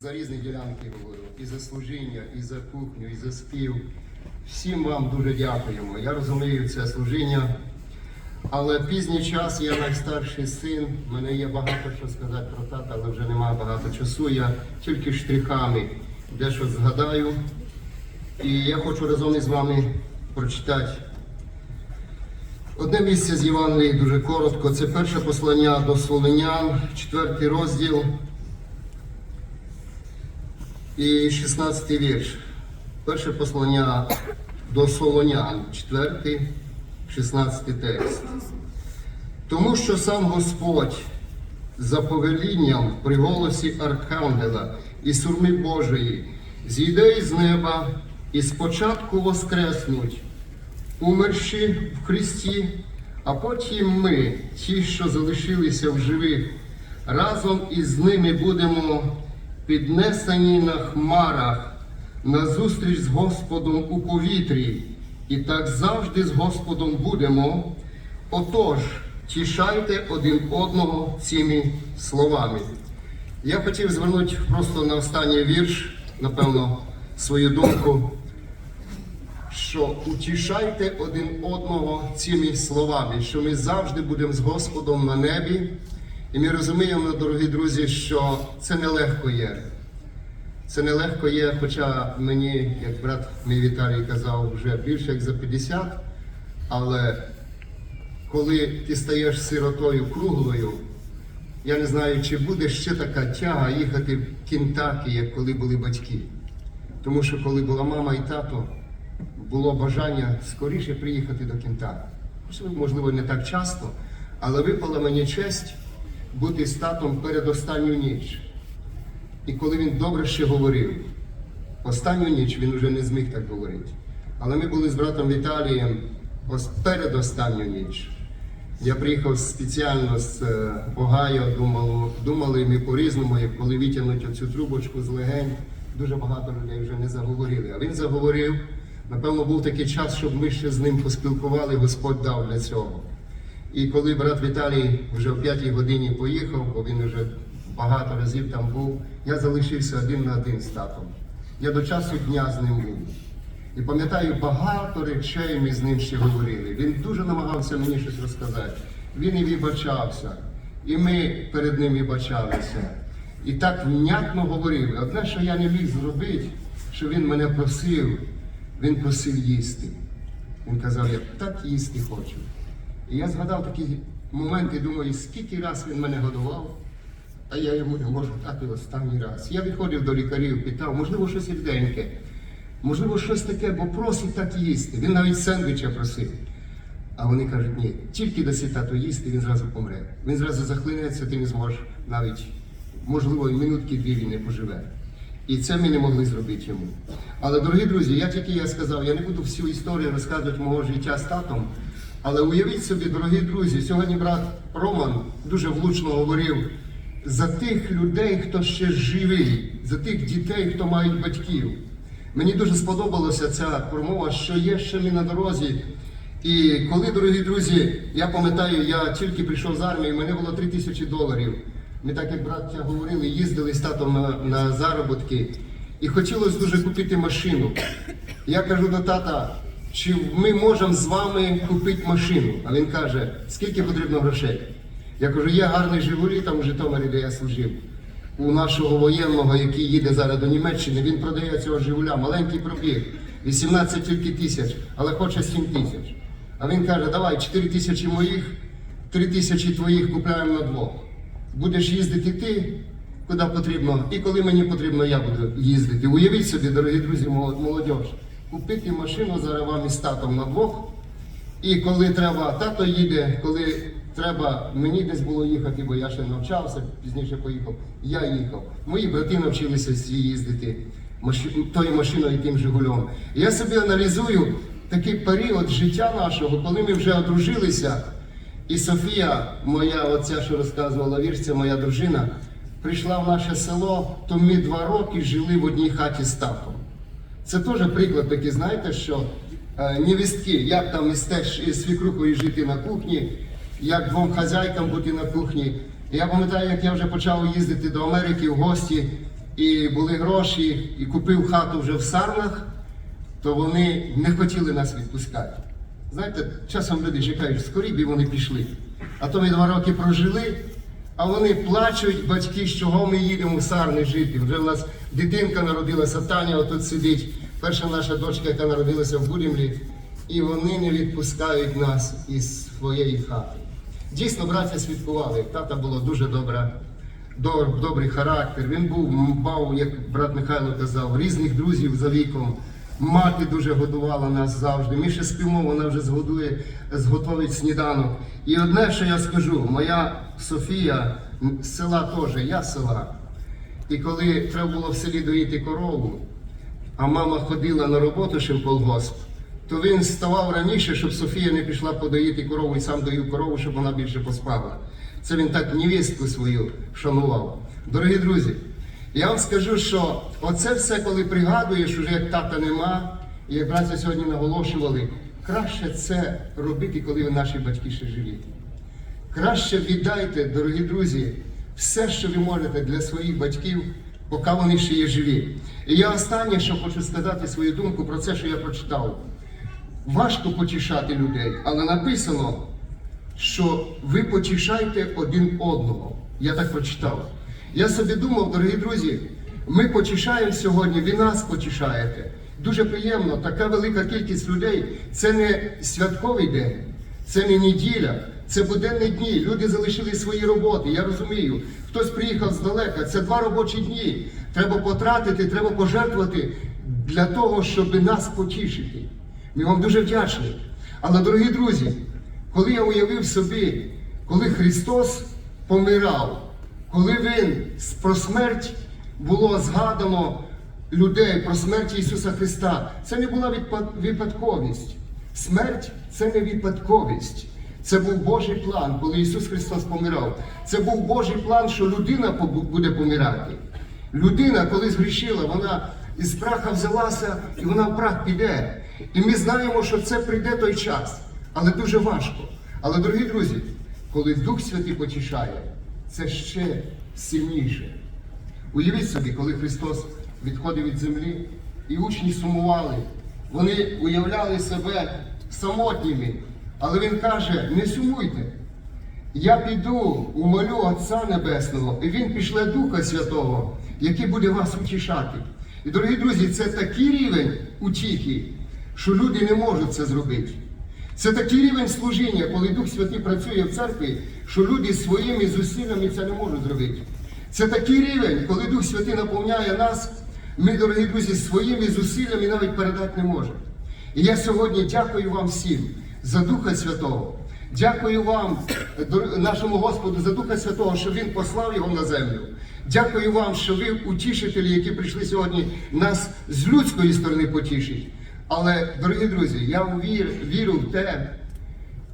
За різні ділянки говорю, і за служіння, і за кухню, і за спів. Всім вам дуже дякуємо. Я розумію це служіння. Але пізній час я найстарший син. Мене є багато що сказати про тата, але вже немає багато часу. Я тільки штрихами дещо згадаю. І я хочу разом із вами прочитати одне місце з Євангелії дуже коротко. Це перше послання до Солонян, четвертий розділ. І 16 вірш. Перше послання до Солонян, 4, 16 текст. Тому що сам Господь за повелінням при голосі Архангела і сурми Божої зійде із неба і спочатку воскреснуть, умерші в Христі, а потім ми, ті, що залишилися в живих, разом із ними будемо піднесені на хмарах на зустріч з Господом у повітрі, і так завжди з Господом будемо. Отож, тішайте один одного цими словами. Я хотів звернути просто на останній вірш, напевно, свою думку, що утішайте один одного цими словами, що ми завжди будемо з Господом на небі. І ми розуміємо, дорогі друзі, що це нелегко є. Це нелегко є, хоча мені, як брат мій Віталій казав, вже більше як за 50, але коли ти стаєш сиротою круглою, я не знаю, чи буде ще така тяга їхати в Кінтакі, як коли були батьки. Тому що коли була мама і тато, було бажання скоріше приїхати до Кінтакі. Можливо, не так часто, але випала мені честь бути з татом перед останню ніч. І коли він добре ще говорив, останню ніч він вже не зміг так говорити. Але ми були з братом Віталієм перед останню ніч. Я приїхав спеціально з е, Огайо, думали, думали ми по-різному, як коли витягнуть оцю трубочку з легень, дуже багато людей вже не заговорили. А він заговорив. Напевно, був такий час, щоб ми ще з ним поспілкували, Господь дав для цього. І коли брат Віталій вже о п'ятій годині поїхав, бо він вже багато разів там був, я залишився один на один з татом. Я до часу дня з ним був. І пам'ятаю, багато речей ми з ним ще говорили. Він дуже намагався мені щось розказати. Він і вибачався, і ми перед ним вибачалися. І так внятно говорив. І Одне, що я не міг зробити, що він мене просив, він просив їсти. Він казав, я так їсти хочу. І я згадав такі моменти, думаю, скільки раз він мене годував, а я йому не можу дати останній раз. Я відходив до лікарів, питав, можливо, щось ріденьке, можливо, щось таке, бо просить так їсти. Він навіть сендвіча просив. А вони кажуть, ні, тільки даси тату їсти, він зразу помре. Він зразу захлинеться, ти не зможеш навіть, можливо, і минутки дві він не поживе. І це ми не могли зробити йому. Але, дорогі друзі, я тільки я сказав, я не буду всю історію розказувати мого життя з татом. Але уявіть собі, дорогі друзі, сьогодні брат Роман дуже влучно говорив за тих людей, хто ще живий, за тих дітей, хто мають батьків. Мені дуже сподобалася ця промова, що є ще ми на дорозі. І коли, дорогі друзі, я пам'ятаю, я тільки прийшов з армії, мене було 3 тисячі доларів. Ми так, як браття говорили, їздили з татом на, на заробітки. І хотілося дуже купити машину. Я кажу до тата, чи ми можемо з вами купити машину? А він каже, скільки потрібно грошей? Я кажу, є гарний Жигулі там у Житомирі, де я служив. У нашого воєнного, який їде зараз до Німеччини, він продає цього Жигуля, маленький пробіг, 18 тільки тисяч, але хоче 7 тисяч. А він каже, давай 4 тисячі моїх, 3 тисячі твоїх купляємо на двох. Будеш їздити ти, куди потрібно, і коли мені потрібно, я буду їздити. Уявіть собі, дорогі друзі, молод- купити машину зараз вам із татом на двох. І коли треба, тато їде, коли треба мені десь було їхати, бо я ще навчався, пізніше поїхав, я їхав. Мої брати навчилися їздити тою машиною і тим Жигулем. Я собі аналізую такий період життя нашого, коли ми вже одружилися. І Софія, моя оця, що розказувала вірш, це моя дружина, прийшла в наше село, то ми два роки жили в одній хаті з татом. Це теж приклад такий, знаєте, що е, невістки, як там із теж із свікрухою жити на кухні, як двом хазяйкам бути на кухні. Я пам'ятаю, як я вже почав їздити до Америки в гості, і були гроші, і купив хату вже в Сарнах, то вони не хотіли нас відпускати. Знаєте, часом люди чекають скоріб і вони пішли. А то ми два роки прожили, а вони плачуть, батьки, з чого ми їдемо в Сарни жити. Вже в нас дитинка народилася, Таня отут сидить, перша наша дочка, яка народилася в Будімлі, і вони не відпускають нас із своєї хати. Дійсно, браття святкували. Тата було дуже добра, доб- добрий характер. Він був мав, як брат Михайло казав, різних друзів за віком. Мати дуже годувала нас завжди. Ми ще спимо, вона вже згодує, зготовить сніданок. І одне, що я скажу, моя Софія з села теж, я села. І коли треба було в селі доїти корову, а мама ходила на роботу ще в колгосп, то він вставав раніше, щоб Софія не пішла подоїти корову і сам доїв корову, щоб вона більше поспала. Це він так невістку свою шанував. Дорогі друзі, я вам скажу, що оце все, коли пригадуєш, уже як тата нема, і як браття сьогодні наголошували, краще це робити, коли наші батьки ще живі. Краще віддайте, дорогі друзі, все, що ви можете для своїх батьків, поки вони ще є живі. І я останнє, що хочу сказати свою думку про це, що я прочитав. Важко потішати людей, але написано, що ви потішайте один одного. Я так прочитав. Я собі думав, дорогі друзі, ми потішаємо сьогодні, ви нас потішаєте. Дуже приємно, така велика кількість людей. Це не святковий день, це не неділя, це буденні дні. Люди залишили свої роботи. Я розумію. Хтось приїхав здалека. Це два робочі дні. Треба потратити, треба пожертвувати для того, щоб нас потішити. Ми вам дуже вдячні. Але, дорогі друзі, коли я уявив собі, коли Христос помирав, коли Він про смерть було згадано людей, про смерть Ісуса Христа, це не була випадковість. Смерть це не випадковість. Це був Божий план, коли Ісус Христос помирав. Це був Божий план, що людина буде помирати. Людина, коли згрішила, вона із праха взялася і вона в прах піде. І ми знаємо, що це прийде той час, але дуже важко. Але, дорогі друзі, коли Дух Святий потішає, це ще сильніше. Уявіть собі, коли Христос відходив від землі, і учні сумували, вони уявляли себе самотніми. Але Він каже: не сумуйте. Я піду, умолю Отця Небесного, і Він пішле Духа Святого, який буде вас утішати. І, дорогі друзі, це такий рівень утіхи, що люди не можуть це зробити. Це такий рівень служіння, коли Дух Святий працює в церкві, що люди своїми зусиллями це не можуть зробити. Це такий рівень, коли Дух Святий наповняє нас, ми, дорогі друзі, своїми зусиллями навіть передати не можемо. І я сьогодні дякую вам всім за Духа Святого. Дякую вам, нашому Господу, за Духа Святого, що Він послав його на землю. Дякую вам, що ви утішителі, які прийшли сьогодні нас з людської сторони потішить. Але, дорогі друзі, я вір, вірю в те,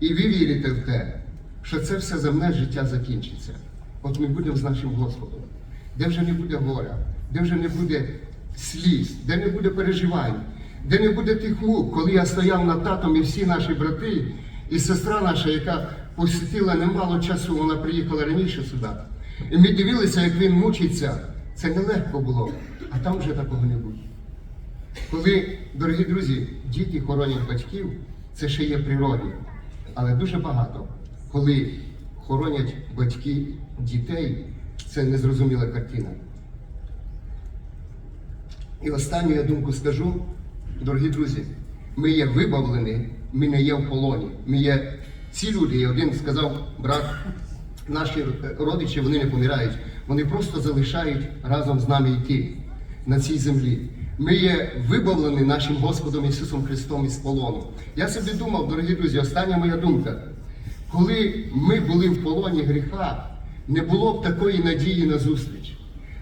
і ви вірите в те, що це все земне життя закінчиться. От ми будемо з нашим Господом, де вже не буде горя, де вже не буде сліз, де не буде переживань, де не буде тих мук, коли я стояв над татом і всі наші брати, і сестра наша, яка посвятила немало часу, вона приїхала раніше сюди. І ми дивилися, як він мучиться. Це нелегко було, а там вже такого не буде. Коли, дорогі друзі, діти хоронять батьків, це ще є природно. Але дуже багато, коли хоронять батьки дітей, це незрозуміла картина. І останню я думку скажу, дорогі друзі, ми є вибавлені, ми не є в полоні. Ми є ці люди, і один сказав брат, наші родичі, вони не помирають, вони просто залишають разом з нами йти на цій землі. Ми є вибавлені нашим Господом Ісусом Христом із полону. Я собі думав, дорогі друзі, остання моя думка. Коли ми були в полоні гріха, не було б такої надії на зустріч.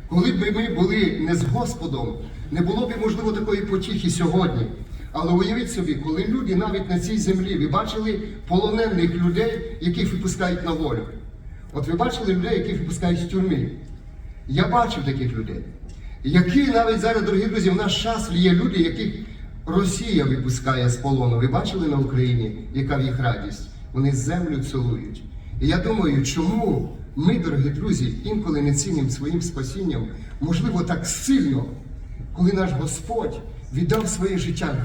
Коли б ми були не з Господом, не було б можливо такої потіхи сьогодні. Але уявіть собі, коли люди навіть на цій землі, ви бачили полонених людей, яких випускають на волю. От ви бачили людей, яких випускають з тюрми. Я бачив таких людей. Які навіть зараз, дорогі друзі, в наш час є люди, яких Росія випускає з полону. Ви бачили на Україні, яка в їх радість? Вони землю цілують. І я думаю, чому ми, дорогі друзі, інколи не цінимо своїм спасінням, можливо, так сильно, коли наш Господь віддав своє життя,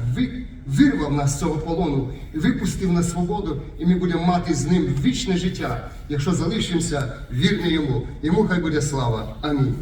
вирвав нас з цього полону, випустив на свободу, і ми будемо мати з ним вічне життя, якщо залишимося вірні йому. Йому хай буде слава. Амінь.